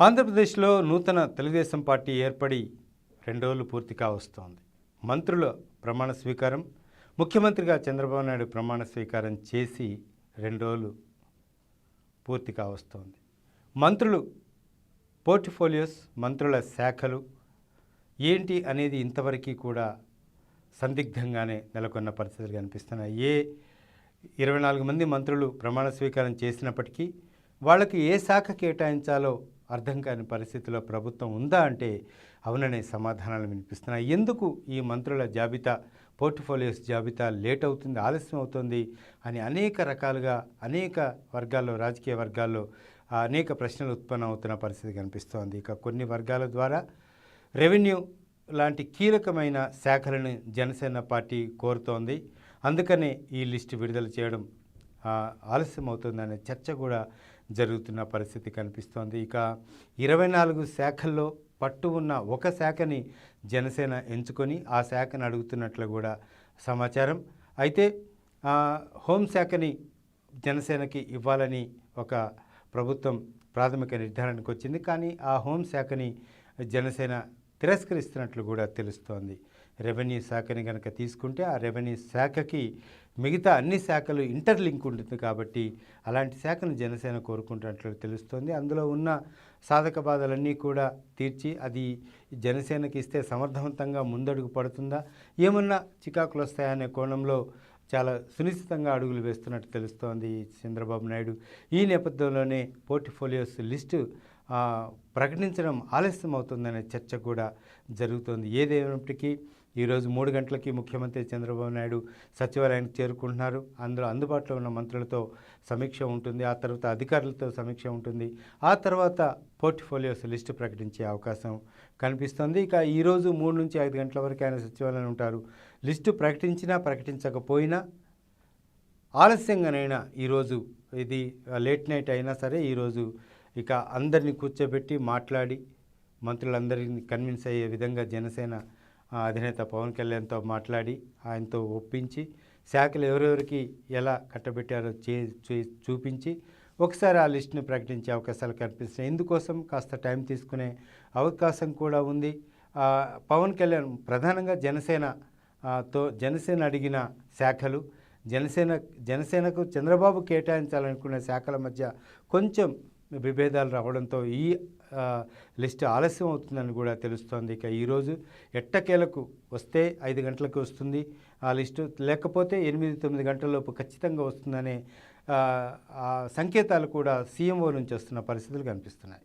ఆంధ్రప్రదేశ్లో నూతన తెలుగుదేశం పార్టీ ఏర్పడి రెండు రోజులు పూర్తి కావస్తోంది. మంత్రుల ప్రమాణ స్వీకారం ముఖ్యమంత్రిగా చంద్రబాబు నాయుడు ప్రమాణ స్వీకారం చేసి రెండు రోజులు పూర్తి కావస్తోంది. మంత్రులు పోర్ట్ఫోలియోస్ మంత్రుల శాఖలు ఏంటి అనేది ఇంతవరకు కూడా సందిగ్ధంగానే నెలకొన్న పరిస్థితులు కనిపిస్తున్నాయి. ఏ ఇరవై నాలుగు మంది మంత్రులు ప్రమాణ స్వీకారం చేసినప్పటికీ వాళ్ళకి ఏ శాఖ కేటాయించాలో అర్థం కాని పరిస్థితిలో ప్రభుత్వం ఉందా అంటే అవుననే సమాధానాలు వినిపిస్తున్నాయి. ఎందుకు ఈ మంత్రుల జాబితా పోర్ట్ఫోలియోస్ జాబితా లేట్ అవుతుంది ఆలస్యం అవుతుంది అని అనేక రకాలుగా అనేక వర్గాల్లో రాజకీయ వర్గాల్లో అనేక ప్రశ్నలు ఉత్పన్నం అవుతున్న పరిస్థితి కనిపిస్తోంది. ఇక కొన్ని వర్గాల ద్వారా రెవెన్యూ లాంటి కీలకమైన శాఖలను జనసేన పార్టీ కోరుతోంది. అందుకనే ఈ లిస్టు విడుదల చేయడం ఆలస్యం అవుతుందనే చర్చ కూడా జరుగుతున్న పరిస్థితి కనిపిస్తోంది. ఇక ఇరవై నాలుగు శాఖల్లో పట్టు ఉన్న ఒక శాఖని జనసేన ఎంచుకొని ఆ శాఖను అడుగుతున్నట్లు కూడా సమాచారం. అయితే హోంశాఖని జనసేనకి ఇవ్వాలని ఒక ప్రభుత్వం ప్రాథమిక నిర్ధారణకు వచ్చింది. కానీ ఆ హోంశాఖని జనసేన తిరస్కరిస్తున్నట్లు కూడా తెలుస్తోంది. రెవెన్యూ శాఖని కనుక తీసుకుంటే ఆ రెవెన్యూ శాఖకి మిగతా అన్ని శాఖలు ఇంటర్లింక్ ఉంటుంది కాబట్టి అలాంటి శాఖను జనసేన కోరుకుంటున్నట్లు తెలుస్తోంది. అందులో ఉన్న సాధక బాధలన్నీ కూడా తీర్చి అది జనసేనకి ఇస్తే సమర్థవంతంగా ముందడుగు పడుతుందా? ఏమన్నా చికాకులు వస్తాయనే కోణంలో చాలా సునిశ్చితంగా అడుగులు వేస్తున్నట్టు తెలుస్తోంది చంద్రబాబు నాయుడు. ఈ నేపథ్యంలోనే పోర్ట్ఫోలియోస్ లిస్టు ప్రకటించడం ఆలస్యం అవుతుందనే చర్చ కూడా జరుగుతోంది. ఏదేమైనప్పటికీ ఈరోజు మూడు గంటలకి ముఖ్యమంత్రి చంద్రబాబు నాయుడు సచివాలయానికి చేరుకుంటున్నారు. అందులో అందుబాటులో ఉన్న మంత్రులతో సమీక్ష ఉంటుంది. ఆ తర్వాత అధికారులతో సమీక్ష ఉంటుంది. ఆ తర్వాత పోర్ట్ఫోలియోస్ లిస్టు ప్రకటించే అవకాశం కనిపిస్తుంది. ఇక ఈరోజు మూడు నుంచి ఐదు గంటల వరకు ఆయన సచివాలయం ఉంటారు. లిస్టు ప్రకటించినా ప్రకటించకపోయినా ఆలస్యంగానైనా ఈరోజు ఇది లేట్ నైట్ అయినా సరే ఈరోజు ఇక అందరినీ కూర్చోబెట్టి మాట్లాడి మంత్రులందరినీ కన్విన్స్ అయ్యే విధంగా జనసేన అధినేత పవన్ కళ్యాణ్తో మాట్లాడి ఆయనతో ఒప్పించి శాఖలు ఎవరెవరికి ఎలా కట్టబెట్టారో చే చూపించి ఒకసారి ఆ లిస్టును ప్రకటించే అవకాశాలు కనిపిస్తున్నాయి. ఇందుకోసం కాస్త టైం తీసుకునే అవకాశం కూడా ఉంది. పవన్ కళ్యాణ్ ప్రధానంగా జనసేన తో జనసేన అడిగిన శాఖలు జనసేన జనసేనకు చంద్రబాబు కేటాయించాలనుకునే శాఖల మధ్య కొంచెం విభేదాలు రావడంతో ఈ లిస్ట్ ఆలస్యం అవుతుందని కూడా తెలుస్తోంది. ఇక ఈరోజు ఎట్టకేలకు వస్తే ఐదు గంటలకు వస్తుంది ఆ లిస్టు. లేకపోతే ఎనిమిది తొమ్మిది గంటలలోపు ఖచ్చితంగా వస్తుందనే ఆ సంకేతాలు కూడా సీఎంఓ నుంచి వస్తున్న పరిస్థితులు కనిపిస్తున్నాయి.